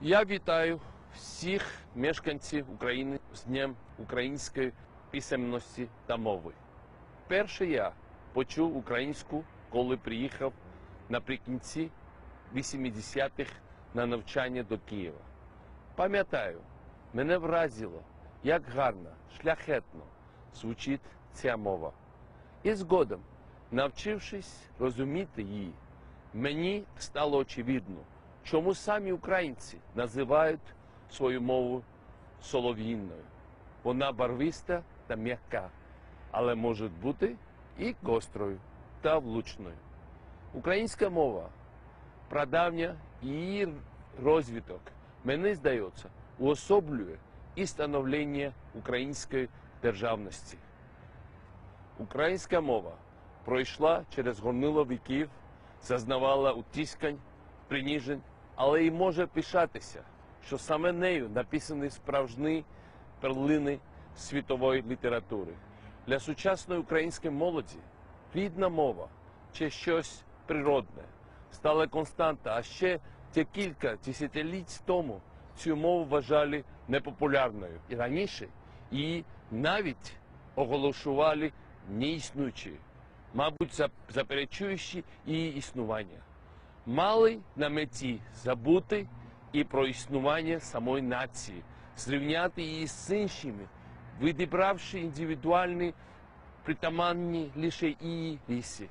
Я вітаю всіх мешканців України з Днем української писемності та мови. Перше я почув українську, коли приїхав наприкінці 80-х на навчання до Києва. Пам'ятаю, мене вразило, як гарно, шляхетно звучить ця мова. І згодом, навчившись розуміти її, мені стало очевидно, чому самі українці називають свою мову солов'їнною. Вона барвиста та м'яка, але може бути і гострою та влучною. Українська мова прадавня і її розвиток, мені здається, уособлює і становлення української державності. Українська мова пройшла через горнило віків, зазнавала утискань, приніжень, але і може пишатися, що саме нею написані справжні перлини світової літератури. Для сучасної української молоді рідна мова чи щось природне стала константа, а ще ті кілька десятиліть тому цю мову вважали непопулярною. І раніше її навіть оголошували неіснуючою, мабуть, зап- заперечуючи її існування. Мали на меті забути і про існування самої нації, зрівняти її з іншими, відібравши індивідуальні притаманні лише її рісі.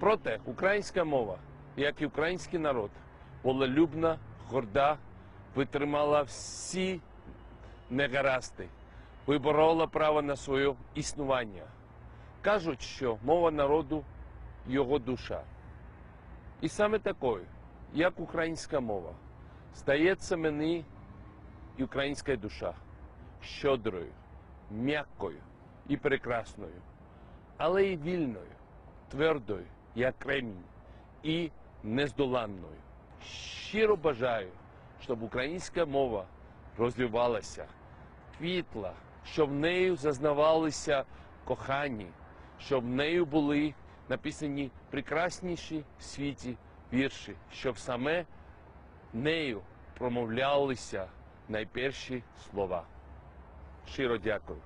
Проте українська мова, як і український народ, волелюбна, горда, витримала всі негаразди, виборола право на своє існування. Кажуть, що мова народу його душа. І саме такою, як українська мова, здається мені і українська душа щодрою, м'якою і прекрасною, але і вільною, твердою, як кремінь, і нездоланною. Щиро бажаю, щоб українська мова розвивалася, квітла, щоб нею зазнавалися кохані, щоб нею були написані прекрасніші в світі вірші, щоб саме нею промовлялися найперші слова. Щиро дякую.